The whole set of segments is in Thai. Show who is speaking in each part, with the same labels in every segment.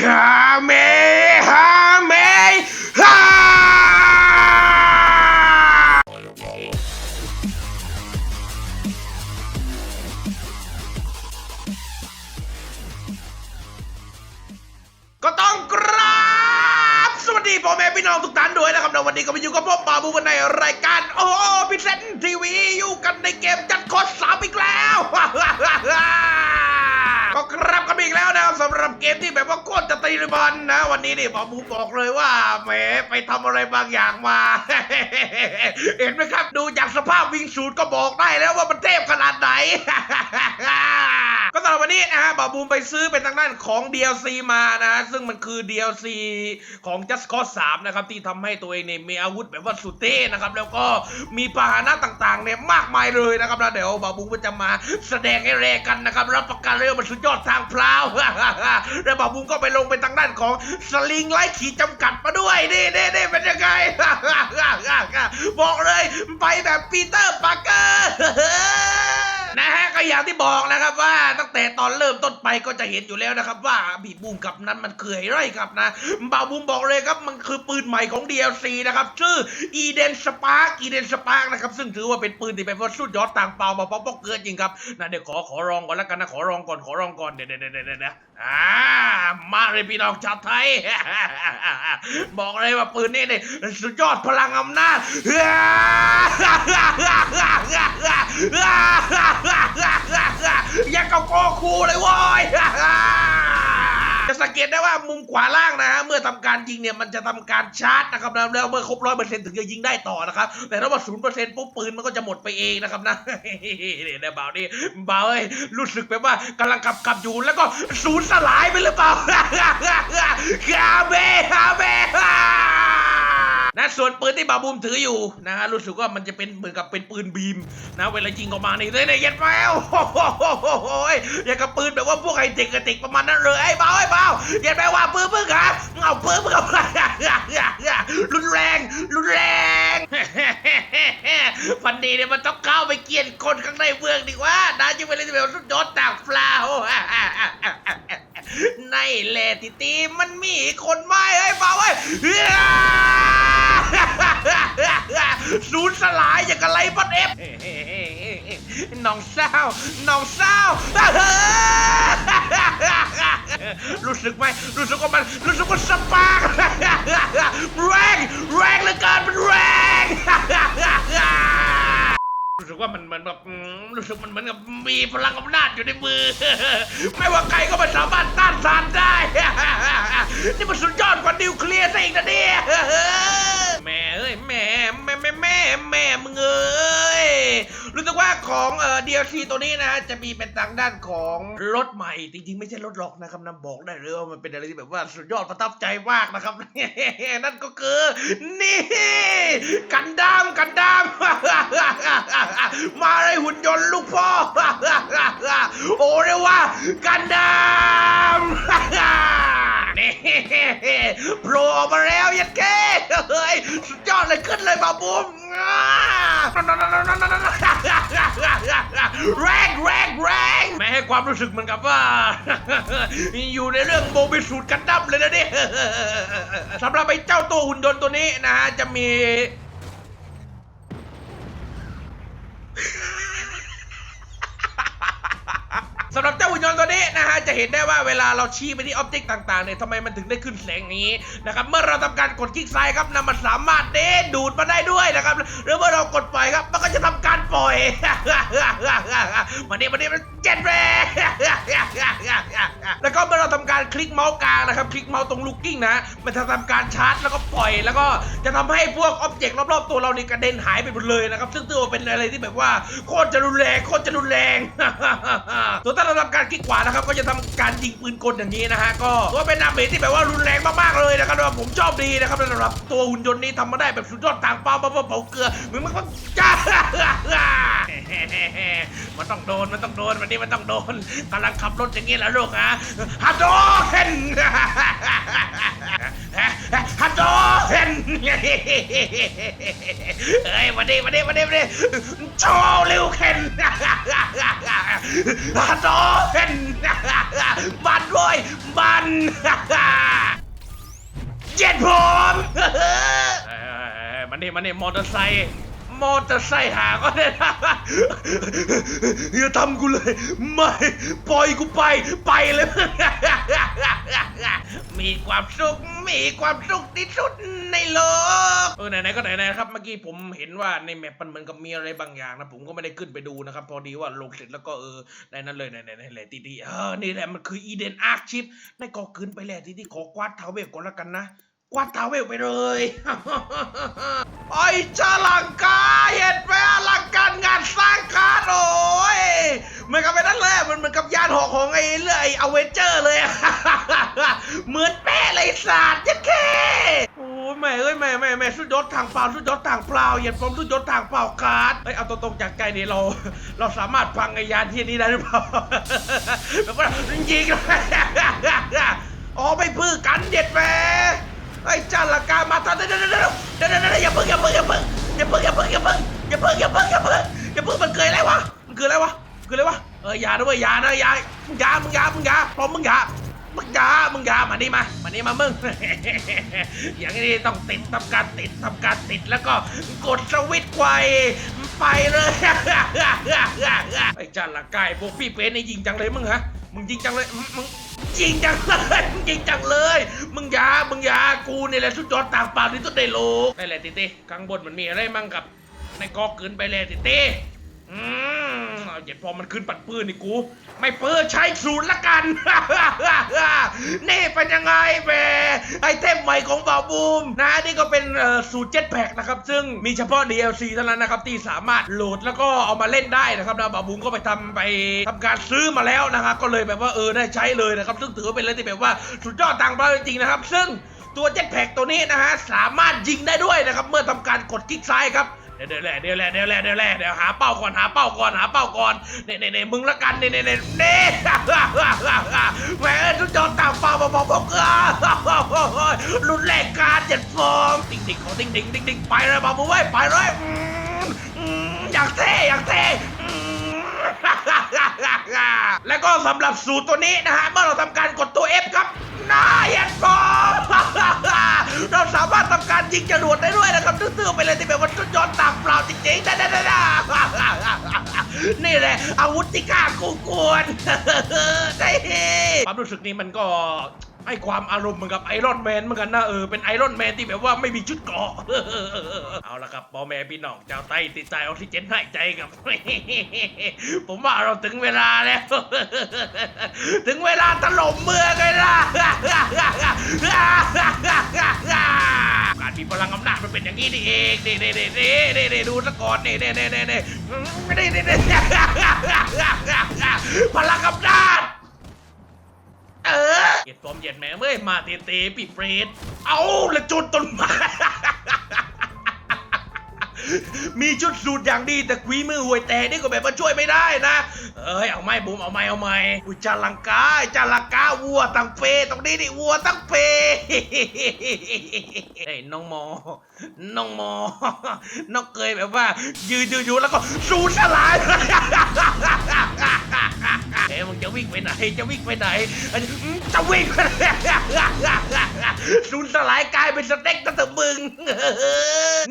Speaker 1: คาเมฮาเมฮาก็ต้องกราบสวัสดีพ่อแม่พี่น้องทุกท่านด้วยนะครับในวันนี้ก็มาอยู่กับผมบาบูันในรายการโอ้พิเศษทีวีอยู่กันในเกมจัดคอสามอีกแล้ว ก็กรับกันอีกแล้วนะครับสำหรับเกมที่แบบว่าโคตรจะตีบอลนะ วันนี้นี่บาบูบอกเลยว่าแหมไปทำอะไรบางอย่างมา เห็นไหมครับ ดูจากสภาพวิ่งสูตรก็บอกได้แล้วว่ามันเทพขนาดไหน ก็สำหรับวันนี้นะฮะบาบูมไปซื้อเป็นทางด้านของ DLC มานะฮะซึ่งมันคือ DLC ของ Just Cause 3 นะครับ ที่ทำให้ตัวเองเนี่ยมีอาวุธแบบว่าสุดเท่นะครับ แล้วก็มีพาหนะต่างๆเนี่ยมากมายเลยนะครับแล้วเดี๋ยวบาบูมก็จะมาแสดงให้แรกันนะครับรับประกันเลยว่ามันสุดยอดทางพลาว แล้วบาบูมก็ไปลงเป็นทางด้านของสลิงไล่ขีดจำกัดมาด้วย นี่นี่นี่เป็นยังไง บอกเลยไปแบบปีเตอร์ปาร์เกอร์ อย่างที่บอกนะครับว่าตั้งแต่ตอนเริ่มต้นไปก็จะเห็นอยู่แล้วนะครับ ว่าบีบูมกับนั้นมันคืออะไรครับนะบาบูมบอกเลยครับมันคือปืนใหม่ของ DLC นะครับชื่อ Eden Spark Eden Spark นะครับซึ่งถือว่าเป็นปืนที่เป็นว่าสุดยอดต่างเปล่ามาป๊อกเกินจริงครับนะเดี๋ยวขอขอรองก่อนแล้วกันนะขอรองก่อนขอรองก่อนเดี๋ยวเดี๋ยวเดี๋ยวเดี๋ยวเดี๋ยว อ่ามาเลยพี่น้องชาวไทย บอกเลยว่าปืนนี้เนี่ยสุดยอดพลังอำนาจยังกับโกคูเลยว้ย จะสังเกตได้ว่ามุมขวาล่างนะฮะเมื่อทำการยิงเนี่ยมันจะทำการชาร์จนะครับแล้วเมื่อครบร้อยเปอร์เซ็นต์ถึงจะยิงได้ต่อนะครับแต่ถ้าว่าศูนย์เปอร์เซ็นต์ปุ๊บปืนมันก็จะหมดไปเองนะครับนะเนี่ยเบานี่เบาเอ้ยรู้สึกแบบว่ากำลังขับขับอยู่แล้วก็ศูนย์สลายไปหรือเปล่าคาเบคาเบ นะส่วนปืนที่บาบูมถืออยู่นะฮะรู้สึกว่ามันจะเป็นเหมือนกับเป็นปืนบีมนะเวลายิงออกมานี่เลยเนี่ยยัดแมวโอ้ยอย่างกับปืนแบบว่าพวกไฮเทคกระติกประมาณนั้นเลยไอ้เบาไอ้เบายัดแมวว่าปืนมึงเหรอมึงเอาปืนมึงเอารุนแรงรุนแรงพันดีเนี่ยมันต้องเข้าไปเกลียนคนข้างในเมืองดีกว่านะจะไปเล่นแบบสุดยอดต่างฟลาวในแลติตีมันมีคนไม่ไอ้ยเบาไอ้ ยศูนย์สลายอย่างกับไรบัดเอฟน้องเศร้าน้องเศร้ารู้สึกไหมรู้สึกว่ามันรู้สึกว่าสปาร์กแรงแรงเหลือเกินมันแรงรู้สึกว่ามันเหมือนแบบรู้สึกมันเหมือนกับมีพลังอำนาจอยู่ในมือ ไม่ว่าใครก็ไม่สามารถต้านทานได้ นี่มันสุดยอดกว่านิวเคลียร์ซะอีกนะเนี่ย แม่แม่มึงเอ้ยรู้สึกว่าของเอ่อ DLC ตัวนี้นะจะมีเป็นทางด้านของรถใหม่ จริงๆ ไม่ใช่รถหรอกนะครับนะบอกได้เลยว่ามันเป็นอะไรที่แบบว่าสุดยอดประทับใจมากนะครับ นั่นก็คือนี่ กันดามกันดามมาเลยหุ่นยนต์ลูกพ่อ โอ้เรียกว่ากันดาม โผล่ออกมาแล้วยัดเก้เฮ้ยสุดยอดเลยขึ้นเลยบาบูมแรงแรงแรงไม่ให้ความรู้สึกเหมือนกับว่า อยู่ในเรื่องโมบิสูตรกันดั้มเลยนะเนี่ยสำหรับไอ้เจ้าตัวหุ่นยนต์ตัวนี้นะฮะจะมี สำหรับเจ้าหุ่นยนต์ตัวนี้นะฮะจะเห็นได้ว่าเวลาเราชี้ไปที่ออบเจกต์ต่างๆเนี่ยทำไมมันถึงได้ขึ้นแสงนี้นะครับเมื่อเราทำการกดคลิกซ้ายครับนะมันสามารถเด้ดูดมาได้ด้วยนะครับหรือเมื่อเรากดปล่อยครับมันก็จะทำการปล่อยมันนี่มันนี่มันเจ็ดแรงแล้วก็เมื่อเราทำ การคลิกเมาส์กลางนะครับ คลิกเมาส์ตรงลูกกิ้งนะ มันจะทำการชาร์จแล้วก็ปล่อย แล้วก็จะทำให้พวกออบเจกต์รอบๆ ตัวเรานี่กระเด็นหายไปหมดเลยนะครับ ซึ่งถือว่าเป็นอะไรที่แบบว่าโคตรจะรุนแรงโคตรจะรุนแรงส่วนถ้าเราทำการคลิกขวานะครับ ก็จะทำการยิงปืนกลอย่างนี้นะฮะ ก็ถือว่าเป็นดาเมจที่แบบว่ารุนแรงมากๆเลยนะครับผมชอบดีนะครับสำหรับตัวหุ่นยนต์นี้ทำมาได้แบบสุดยอดต่างเปล่าเปล่าเผาเกลือเหมือนมันก็จ้ามันต้องโดนมันต้องโดนวันนี้มันต้องโดนกำลังขับรถอย่างนี้แหละลูกฮะฮัลโหลเห็นฮัลโหลเห็นเฮ้ยมาดิมาดิมาดิมาดิโชว์ลิวเข็นฮัลโหลเห็นบันด้วยบันเจ็ดผมมันนี่มันนี่มอเตอร์ไซค์มอเตอร์ไซค์หาก็ได้นะอย่าทำกูเลย ไม่ ปล่อยกูไป ไปเลย มีความสุข มีความสุขที่สุดในโลก เออไหนๆก็ไหนๆครับ เมื่อกี้ผมเห็นว่าในแมปมันเหมือนกับมีอะไรบางอย่างนะผมก็ไม่ได้ขึ้นไปดูนะครับ พอดีว่าลงเสร็จแล้วก็เออในนั้นเลยในในในในตีดีเออนี่แหละมันคืออีเดนอาร์คชิปในก็ขึ้นไปแล้วทีทีขอกวาดเท้าเวลก่อนละกันนะกวาดเท้าเวลไปเลยไอ้จาลังกาเห็นไหมอลังการงานสร้างการโอ้ยเหมือนกับไปนั่นเลยมันเหมือนกับยานหอกของไอ้เรื่องไอ้อเวนเจอร์เลย เหมือนแม่เลยศาสตร์ยัดแค่โอ้ยแม่เอ้ยแม่แม่แม่สุดยอดทางเปล่าสุดยอดทางเปล่าเหยียดผมสุดยอดทางเปล่าการ์ดเอ้ยเอาตรงๆจากใจนี่เรา เราสามารถพังไอยานที่นี้ได้หรือเปล่าแบบว่ายิงเลยอ๋อไม่พื้กันเด็ดแม่ไอ้จันละกามาตอนเดี๋ยวเดี๋ยวเดี๋ยวเดี๋ยวเดี๋ยวเดี๋ยวอย่าเพิ่งอย่าเพิ่งอย่าเพิ่งอย่าเพิ่งอย่าเพิ่งอย่าเพิ่งอย่าเพิ่งอย่าเพิ่งอย่าเพิ่งอย่าเพิ่งมันเกิดอะไรวะมันเกิดอะไรวะเกิดอะไรวะเอออย่าด้วยอย่านะอย่ามึงอย่ามึงอย่ามึงอย่าพร้อมมึงอย่า มึงยามึงยามานี่มามานี่มามึง อย่างนี้ต้องติดทำการติดทำการติดแล้วก็กดสวิตช์ไฟไปเลยไอ้จันละกายพวกพี่เป็นนี่ยิงจังเลยมึงฮะมึงยิงจังเลยมึงมึงจริงจังเลยมึงจริงจังเลย มึงยา มึงยา กูนี่แหละสุดยอดต่างป่าที่สุดในโลกนั่นแหละติเต้ข้างบนมันมีอะไรมั่งกับ ในกอเกินไปเลยติเต้อืม เอาเจ็ดพอมันขึ้นปัดปืนนี่กู ไม่เปิดใช้ศูนย์ละกัน นี่เป็นยังไงแหมไอเทมใหม่ของบาบูมนะนี่ก็เป็นสูตรเจ็ตแพ็กนะครับ ซึ่งมีเฉพาะ DLC เท่านั้นนะครับ ที่สามารถโหลดแล้วก็เอามาเล่นได้นะครับนะบาบูมก็ไปทำไปทำการซื้อมาแล้วนะครับก็เลยแบบว่าเออได้ใช้เลยนะครับ ซึ่งถือว่าเป็นอะไรที่แบบว่าสุดยอดต่างประเทศจริงๆนะครับ ซึ่งตัวเจ็ตแพ็กตัวนี้นะฮะสามารถยิงได้ด้วยนะครับ เมื่อทำการกดคลิกซ้ายครับ เดี๋ยวเดี๋ยวแหละเดี๋ยวแหละเดี๋ยวแหละเดี๋ยวแหละเดี๋ยวหาเป้าก่อนหาเป้าก่อนหาเป้าก่อนเน่เน่เน่มึงละกันเน่เน่เน่เน่แหมทุกจอต่างฟ้ามาบอกบอกเออรุนแรงการเจ็ดฟอร์มติ๊งติ๊งของติ๊งติ๊งติ๊งติ๊งไปเลยบอกมึงไว้ไปเลยอืมอืมอยากเท่อยากเท่แล้วก็สำหรับสูตรตัวนี้นะฮะเมื่อเราทำการกดตัว F ครับ หน้าเย็นพอเราสามารถทำการยิงจรวดได้ด้วยนะครับตื้อๆไปเลยที่แบบว่าจุดยอดต่างเปล่าจริงๆได้ๆนี่แหละอาวุธที่ข้ากูกวนได้ความรู้สึกนี้มันก็ ให้ความอารมณ์เหมือนกับไอรอนแมนเหมือนกันนะเออเป็นไอรอนแมนที่แบบว่าไม่มีชุดเกาะเอาละครับพ่อแม่พี่น้องเจ้าไตติดใจออกซิเจนหายใจกับ ผมว่าเราถึงเวลาแล้ว ถึงเวลาตลบมเมืองเลยล่ะการมีพลังอำนาจมันเป็นอย่างนี้นี่เองเด้เด้เด้เด้เด้ดูซะก่อนเด้เด้เด้เด้เด้เด้เด้พลังอำนาจ มเหย็ดแม่เมื่อยมาเตเตปีเฟรดเอาละจุดต้นไม้มีชุดสูตรอย่างดีแต่ควีมือห่วยแต่นี่ก็แบบว่าช่วยไม่ได้นะ เอ้ยเอาไม้บูมเอาไม้เอาไม้อุจาลังกาจาลังกาวัวตั้งเปตรงนี้นี่วัวตั้งเปเฮ้ยน้องมอ น้องมอ น้องเคยแบบว่า ยืนอยู่ๆแล้วก็สูญสลายเอ้ย มึงจะวิ่งไปไหน จะวิ่งไปไหนจะวิ่งสูญสลายกลายเป็นสเต็กตั้งแต่มึง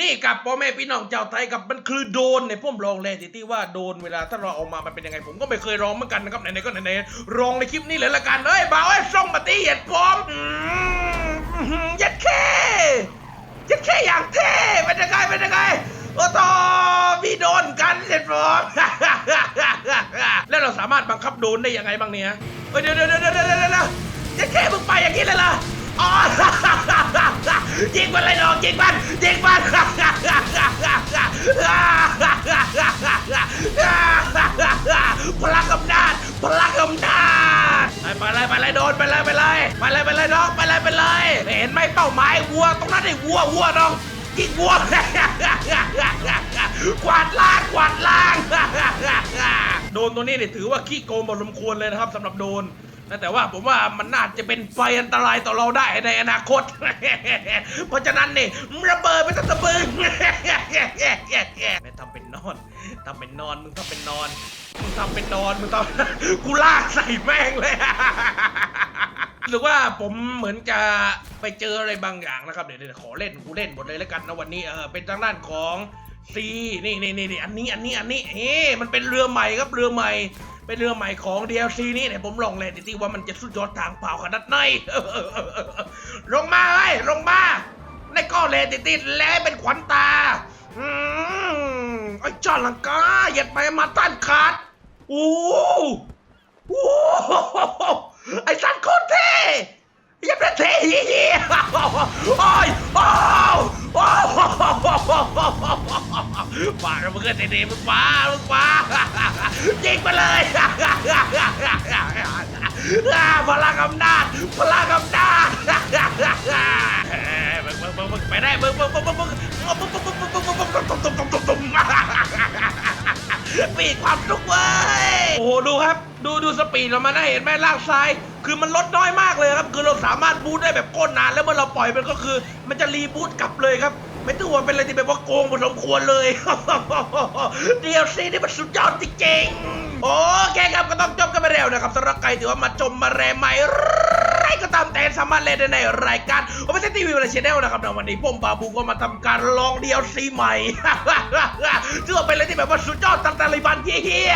Speaker 1: นี่กับพ่อแม่พี่น้องเจ้าไทยกับมันคือโดนในพุ่มลองเลยที่ที่ว่าโดนเวลาถ้าเราเอามามันเป็นยังไงผมก็ไม่เคยลองเหมือนกันนะครับไหนๆก็ไหนๆลองในคลิปนี้เลยละกันเอ้ยบ่าวไอ้ส่งมาตีเหยียดพร้อมอืมอื้อหือยัดแค่ยัดแค่อย่างเท่เป็นยังไงเป็นยังไงโอ้โตมีโดนกันเสร็จหมดแล้วเรามารถบังคับโดนได้ยังไงบ้างเนี่ยเฮ้ยเดี๋ยวเดี๋ยวเดี๋ยวเดี๋ยวเดี๋ยวเดี๋ยวยัดแค่มึงไปอย่างนี้เลยเหรออ๋อยิงมันเลยน้องยิงมันยิงมันพลังอำนาจพลังอำนาจไปเลยไปเลยโดนไปเลยไปเลยไปเลยไปเลยน้องไปเลยไปเลยเห็นไหมเป้าหมายวัวตรงนั้นไอ้วัววัวน้องยิงวัวกวาดล้างกวาดล้าง โดนตัวนี้เนี่ยถือว่าขี้โกงพอสมควรเลยนะครับสำหรับโดนนะแต่ว่าผมว่ามันน่าจะเป็นภัยอันตรายต่อเราได้ในอนาคต เพราะฉะนั้นนี่ระเบิดไปสักตะบึงไม่ทำเป็นนอนทำเป็นนอนมึงทำเป็นนอนมึงทำเป็นนอนมึงทำกูลากใส่แม่งเลยหรือว่าผมเหมือนจะไปเจออะไรบางอย่างนะครับเดี๋ยวเดี๋ยวขอเล่นกูเล่นหมดเลยแล้วกันนะวันนี้เออเป็นทางด้านของ ซีนี่นี่นี่นี่อันนี้อันนี้อันนี้เฮ้มันเป็นเรือใหม่ครับเรือใหม่ เป็นเรือใหม่ของ DLC นี่เนี่ยผมลองเล่นดิว่ามันจะสุดยอดทางเปล่าขนาดไหนลงมาเฮ้ยลงมาในก็เลติติดแล้วเป็นขวัญตาอืมไอ้จอนลังกาเหยียดไปมาต้านขาดโอ้โหไอ้สัตว์โคตรเท่เหยียบได้เท่เยี่ยโอ้ยโอ้โอ้ ปาเราเพื่อนเท่ๆมึงป่ามึงป่ายิงไปเลยพลังอำนาจพลังอำนาจมึงมึงมึงมึงไปได้มึงมึงมึงมึงมึงมึงมึงมึงมึงมึงมึงมึงมึงมึงมึงมึงมีความสุขเว้ยโอ้โหดูครับ ดูดูสปีดเรามาได้เห็นไหมล่างซ้าย คือมันลดน้อยมากเลยครับ คือเราสามารถบูทได้แบบโคตรนาน แล้วเมื่อเราปล่อยมันก็คือ มันจะรีบูทกลับเลยครับ ไม่ต้องว่าเป็นอะไรที่แบบว่าโกงพอสมควรเลย DLC นี่มันสุดยอดจริงๆโอเคครับก็ต้องจบกันไปแล้วนะครับสำหรับใครที่ว่ามาชมมาแรใหม่ไรก็ตามแต่สามารถเล่นได้ในรายการโอเปอเรชั่นทีวีเวลาชแนลนะครับในวันนี้ผมบาบูก็มาทำการลอง DLC ใหม่ถือว่าเป็นอะไรที่แบบว่าสุดยอดตามตาลิบันเฮีย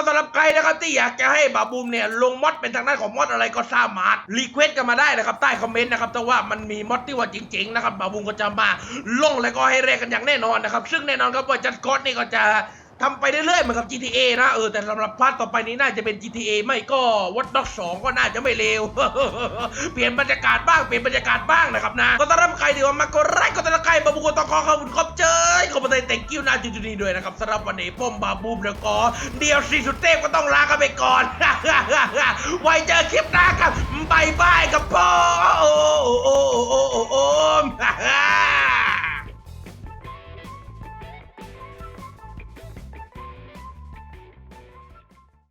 Speaker 1: ก็สำหรับใครนะครับที่อยากจะให้บาบูมเนี่ยลงมอดเป็นทางด้านของมอดอะไรก็สามารถรีเควสกันมาได้นะครับใต้คอมเมนต์นะครับแต่ว่ามันมีมอดที่ว่าจริงๆนะครับบาบูมก็จะมาลงแล้วก็ให้เรกกันอย่างแน่นอนนะครับซึ่งแน่นอนครับว่าจัดกอดนี่ก็จะทำไปเรื่อยๆเหมือนกับ GTA นะเออแต่สำหรับพาร์ทต่อไปนี้น่าจะเป็น GTA ไม่ก็ Watch Dogs 2 ก็น่าจะไม่เลว เปลี่ยนบรรยากาศบ้างเปลี่ยนบรรยากาศบ้างนะครับนะ ก็ต้อนรับใครที่ว่ามากดไลค์กดติดต ใล้บาบูโกตะกอขอบคุณครับเจ้ยขอบคุณแต่งกิ้วนาจุจุนีด้วยนะครับสำหรับวันนี้ป้อมบาบูมแล้วก็เดียวซีสุดเทพก็ต้องลากันไปก่อน ไว้เจอคลิปหน้าครับบายบายกับพ่อโอ้โอ้โอ้โอ้โอ้